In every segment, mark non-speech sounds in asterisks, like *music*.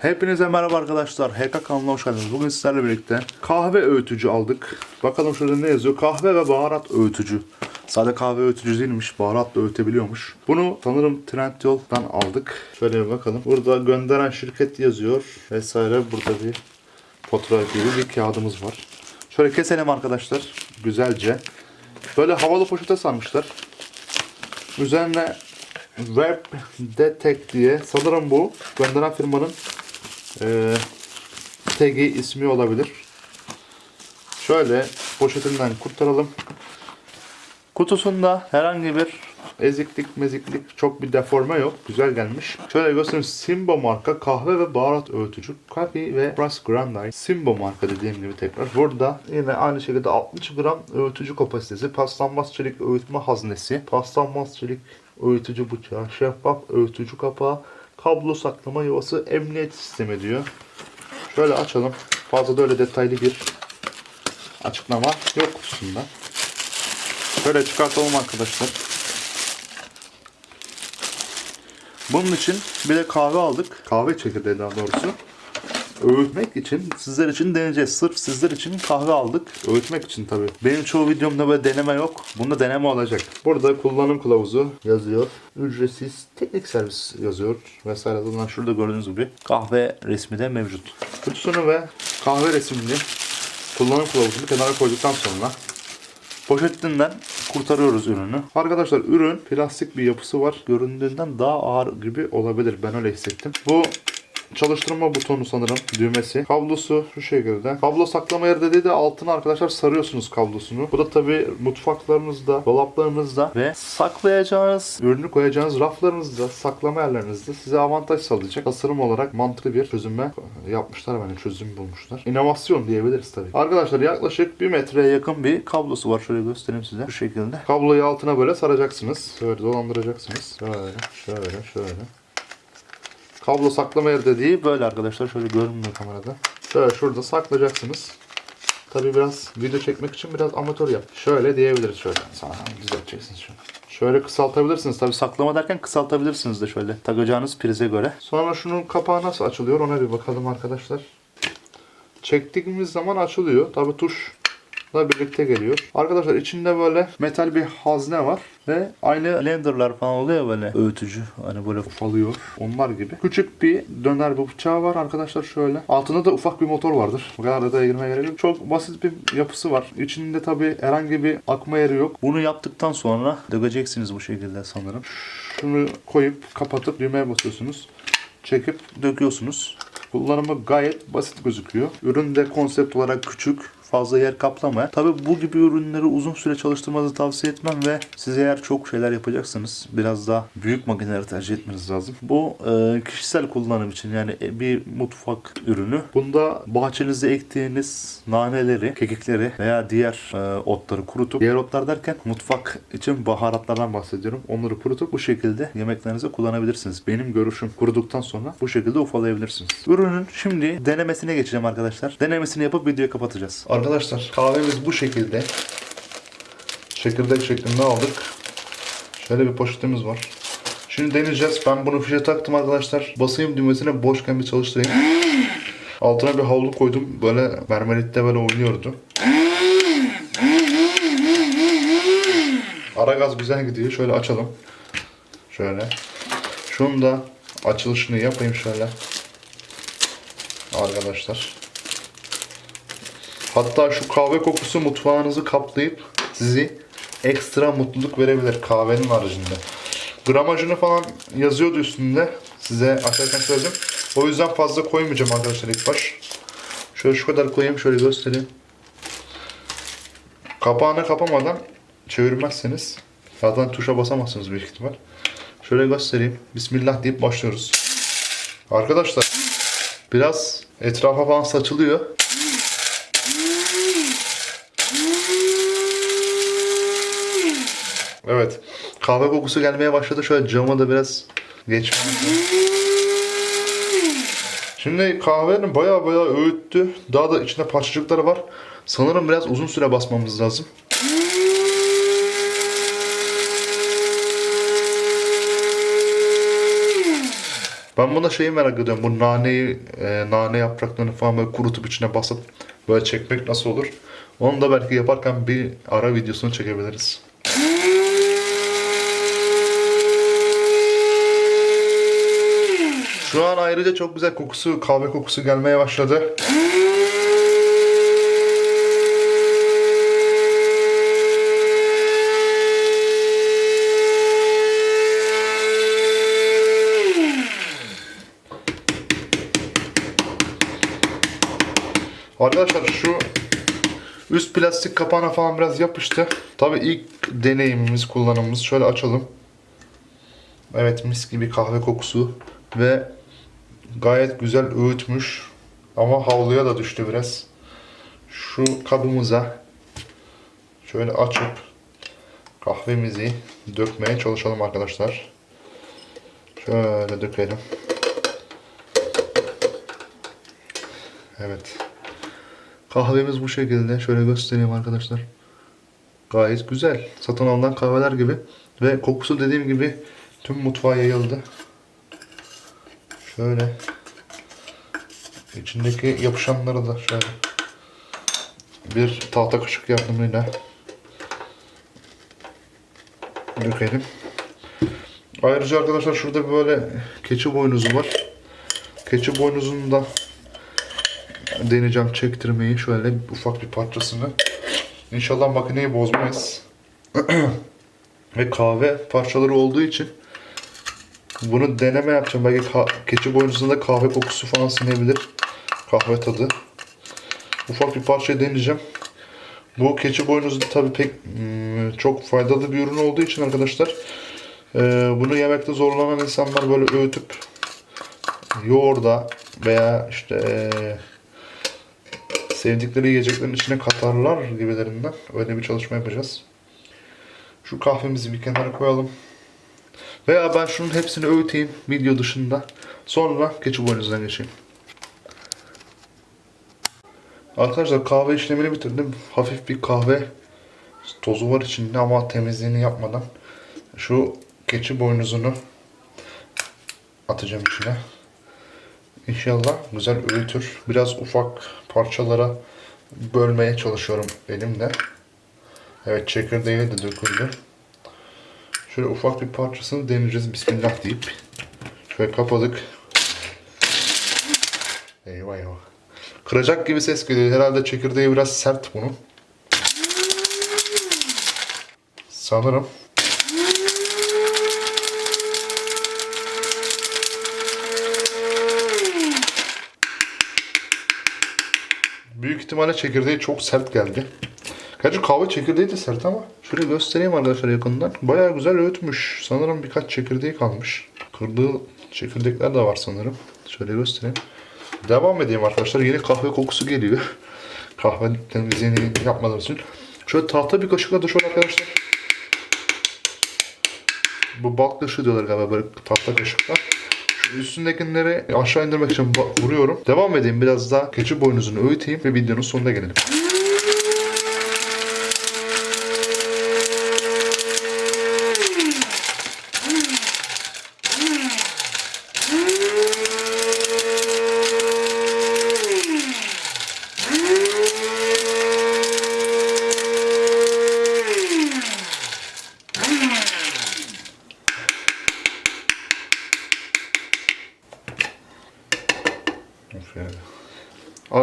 Hepinize merhaba arkadaşlar. HK kanalına hoş geldiniz. Bugün sizlerle birlikte kahve öğütücü aldık. Bakalım şurada ne yazıyor? Kahve ve baharat öğütücü. Sade kahve öğütücü değilmiş. Baharat da öğütebiliyormuş. Bunu sanırım Trendyol'dan aldık. Şöyle bir bakalım. Burada gönderen şirket yazıyor. Vesaire. Burada bir fotoğraf gibi bir kağıdımız var. Şöyle keselim arkadaşlar. Güzelce. Böyle havalı poşete sarmışlar. Üzerine Web Detect diye sanırım bu gönderen firmanın e, tagi ismi olabilir. Şöyle poşetinden kurtaralım. Kutusunda herhangi bir eziklik meziklik çok bir deforme yok. Güzel gelmiş. Şöyle göstereyim. Simbo marka kahve ve baharat öğütücü. Coffee ve Brass Grandai. Simbo marka dediğim gibi tekrar. Burada yine aynı şekilde 60 gram öğütücü kapasitesi. Paslanmaz çelik öğütme haznesi. Paslanmaz çelik öğütücü bıçağı. Şeffaf öğütücü kapağı. Kablo saklama yuvası. Emniyet sistemi diyor. Şöyle açalım. Fazla da öyle detaylı bir açıklama yok kutusunda. Şöyle çıkartalım arkadaşlar. Bunun için bir de kahve aldık. Kahve çekirdeği daha doğrusu. Öğütmek için, sizler için deneyeceğiz. Sırf sizler için kahve aldık. Öğütmek için tabii. Benim çoğu videomda böyle deneme yok. Bunda deneme olacak. Burada kullanım kılavuzu yazıyor. Ücretsiz teknik servis yazıyor. Vesaire. Zaten şurada gördüğünüz gibi kahve resmi de mevcut. Kutusunu ve kahve resimli kullanım kılavuzunu kenara koyduktan sonra Poşetinden kurtarıyoruz ürünü. Arkadaşlar ürün plastik bir yapısı var. Göründüğünden daha ağır gibi olabilir. Ben öyle hissettim. Bu çalıştırma butonu sanırım düğmesi. Kablosu şu şekilde. Kablo saklama yeri dediği de altına arkadaşlar sarıyorsunuz kablosunu. Bu da tabi mutfaklarınızda, dolaplarınızda ve saklayacağınız, ürünü koyacağınız raflarınızda, saklama yerlerinizde size avantaj sağlayacak. Tasarım olarak mantıklı bir çözüme yapmışlar bence çözüm bulmuşlar. İnovasyon diyebiliriz tabi. Arkadaşlar yaklaşık 1 metreye yakın bir kablosu var. Şöyle göstereyim size. Bu şekilde. Kabloyu altına böyle saracaksınız. Şöyle dolandıracaksınız. Şöyle, şöyle, şöyle. Kablo saklama yeri dediği böyle arkadaşlar. Şöyle görünmüyor kamerada. Şöyle şurada saklayacaksınız. Tabi biraz video çekmek için biraz amatör yap. Şöyle diyebiliriz şöyle. Sana düzelteceksiniz şöyle. Şöyle kısaltabilirsiniz. Tabi saklama derken kısaltabilirsiniz de şöyle. Takacağınız prize göre. Sonra şunun kapağı nasıl açılıyor ona bir bakalım arkadaşlar. Çektiğimiz zaman açılıyor. Tabi tuş da birlikte geliyor. Arkadaşlar içinde böyle metal bir hazne var ve aynı blenderlar falan oluyor böyle öğütücü hani böyle falıyor onlar gibi. Küçük bir döner bir bıçağı var arkadaşlar şöyle. Altında da ufak bir motor vardır. Bu kadar detaya girmeye gerek yok. Çok basit bir yapısı var. İçinde tabi herhangi bir akma yeri yok. Bunu yaptıktan sonra dökeceksiniz bu şekilde sanırım. Şunu koyup kapatıp düğmeye basıyorsunuz. Çekip döküyorsunuz. Kullanımı gayet basit gözüküyor. Ürün de konsept olarak küçük fazla yer kaplamayan. Tabi bu gibi ürünleri uzun süre çalıştırmanızı tavsiye etmem ve siz eğer çok şeyler yapacaksanız biraz daha büyük makineleri tercih etmeniz lazım. Bu e, kişisel kullanım için yani e, bir mutfak ürünü. Bunda bahçenizde ektiğiniz naneleri, kekikleri veya diğer e, otları kurutup diğer otlar derken mutfak için baharatlardan bahsediyorum. Onları kurutup bu şekilde yemeklerinize kullanabilirsiniz. Benim görüşüm kuruduktan sonra bu şekilde ufalayabilirsiniz. Ürünün şimdi denemesine geçeceğim arkadaşlar. Denemesini yapıp videoyu kapatacağız. Arkadaşlar kahvemiz bu şekilde. Çekirdek şeklinde aldık. Şöyle bir poşetimiz var. Şimdi deneyeceğiz. Ben bunu fişe taktım arkadaşlar. Basayım düğmesine boşken bir çalıştırayım. Altına bir havlu koydum. Böyle mermeritte böyle oynuyordu. Ara gaz güzel gidiyor. Şöyle açalım. Şöyle. Şunu da açılışını yapayım şöyle. Arkadaşlar. Hatta şu kahve kokusu mutfağınızı kaplayıp sizi ekstra mutluluk verebilir kahvenin haricinde. Gramajını falan yazıyordu üstünde. Size açarken söyledim. O yüzden fazla koymayacağım arkadaşlar ilk baş. Şöyle şu kadar koyayım şöyle göstereyim. Kapağını kapamadan çevirmezseniz zaten tuşa basamazsınız büyük ihtimal. Şöyle göstereyim. Bismillah deyip başlıyoruz. Arkadaşlar biraz etrafa falan saçılıyor. Evet. Kahve kokusu gelmeye başladı. Şöyle cama da biraz geçmem. Şimdi kahvenin baya baya öğüttü. Daha da içinde parçacıkları var. Sanırım biraz uzun süre basmamız lazım. Ben buna şeyi merak ediyorum. Bu naneyi, e, nane yapraklarını falan böyle kurutup içine basıp böyle çekmek nasıl olur? Onu da belki yaparken bir ara videosunu çekebiliriz. Şu an ayrıca çok güzel kokusu, kahve kokusu gelmeye başladı. Arkadaşlar şu üst plastik kapağına falan biraz yapıştı. Tabii ilk deneyimimiz, kullanımımız. Şöyle açalım. Evet mis gibi kahve kokusu ve gayet güzel öğütmüş. Ama havluya da düştü biraz. Şu kabımıza şöyle açıp kahvemizi dökmeye çalışalım arkadaşlar. Şöyle dökelim. Evet. Kahvemiz bu şekilde. Şöyle göstereyim arkadaşlar. Gayet güzel. Satın alınan kahveler gibi. Ve kokusu dediğim gibi tüm mutfağa yayıldı. Şöyle. İçindeki yapışanları da şöyle. Bir tahta kaşık yardımıyla dökelim. Ayrıca arkadaşlar şurada böyle keçi boynuzu var. Keçi boynuzunu da deneyeceğim çektirmeyi şöyle ufak bir parçasını. İnşallah makineyi bozmayız. *clears throat* Ve kahve parçaları olduğu için bunu deneme yapacağım. Belki keçi boynuzunda kahve kokusu falan sinebilir. Kahve tadı. Ufak bir parça deneyeceğim. Bu keçi boynuzu tabii pek hmm, çok faydalı bir ürün olduğu için arkadaşlar e, bunu yemekte zorlanan insanlar böyle öğütüp yoğurda veya işte e, sevdikleri yiyeceklerin içine katarlar gibilerinden öyle bir çalışma yapacağız. Şu kahvemizi bir kenara koyalım. Veya ben şunun hepsini öğüteyim video dışında. Sonra keçi boynuzuna geçeyim. Arkadaşlar kahve işlemini bitirdim. Hafif bir kahve tozu var içinde ama temizliğini yapmadan şu keçi boynuzunu atacağım içine. İnşallah güzel öğütür. Biraz ufak parçalara bölmeye çalışıyorum elimle. Evet çekirdeği de döküldü. Şöyle ufak bir parçasını deneyeceğiz. Bismillah deyip. Şöyle kapadık. Eyvah eyvah. Kıracak gibi ses geliyor. Herhalde çekirdeği biraz sert bunun. Sanırım. Büyük ihtimalle çekirdeği çok sert geldi. Gerçi kahve çekirdeği de sert ama şöyle göstereyim arkadaşlar yakından. Bayağı güzel öğütmüş. Sanırım birkaç çekirdeği kalmış. Kırdığı çekirdekler de var sanırım. Şöyle göstereyim. Devam edeyim arkadaşlar. Yine kahve kokusu geliyor. *laughs* Kahve temizliğini yapmadığım için. Şöyle tahta bir kaşıkla da şöyle arkadaşlar. Bu bal kaşığı diyorlar galiba böyle tahta kaşıkla. Şu üstündekileri aşağı indirmek için vuruyorum. Devam edeyim biraz daha keçi boynuzunu öğüteyim ve videonun sonuna gelelim.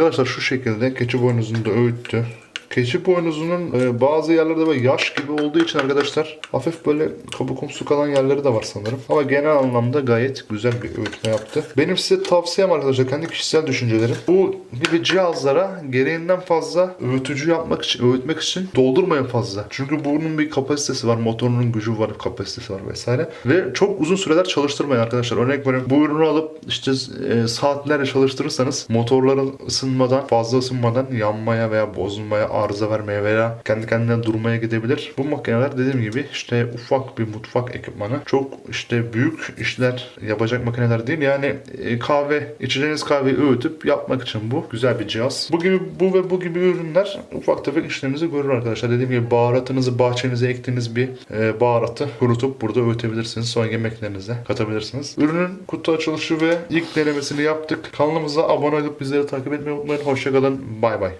Arkadaşlar şu şekilde keçi boynuzunu da öğüttü. Keçi boynuzunun e, bazı yerlerde böyle yaş gibi olduğu için arkadaşlar hafif böyle kabukumsu kalan yerleri de var sanırım. Ama genel anlamda gayet güzel bir öğütme yaptı. Benim size tavsiyem arkadaşlar kendi kişisel düşüncelerim. Bu gibi cihazlara gereğinden fazla öğütücü yapmak için, öğütmek için doldurmayın fazla. Çünkü bunun bir kapasitesi var, motorunun gücü var, kapasitesi var vesaire. Ve çok uzun süreler çalıştırmayın arkadaşlar. Örnek veriyorum bu ürünü alıp işte e, saatlerce çalıştırırsanız motorların ısınmadan, fazla ısınmadan yanmaya veya bozulmaya, arıza vermeye veya kendi kendine durmaya gidebilir. Bu makineler dediğim gibi işte ufak bir mutfak ekipmanı. Çok işte büyük işler yapacak makineler değil. Yani e, kahve, içeceğiniz kahveyi öğütüp yapmak için bu güzel bir cihaz. Bu gibi bu ve bu gibi ürünler ufak tefek işlerinizi görür arkadaşlar. Dediğim gibi baharatınızı bahçenize ektiğiniz bir e, baharatı kurutup burada öğütebilirsiniz. Sonra yemeklerinize katabilirsiniz. Ürünün kutu açılışı ve ilk denemesini yaptık. Kanalımıza abone olup bizleri takip etmeyi unutmayın. Hoşçakalın. Bay bay.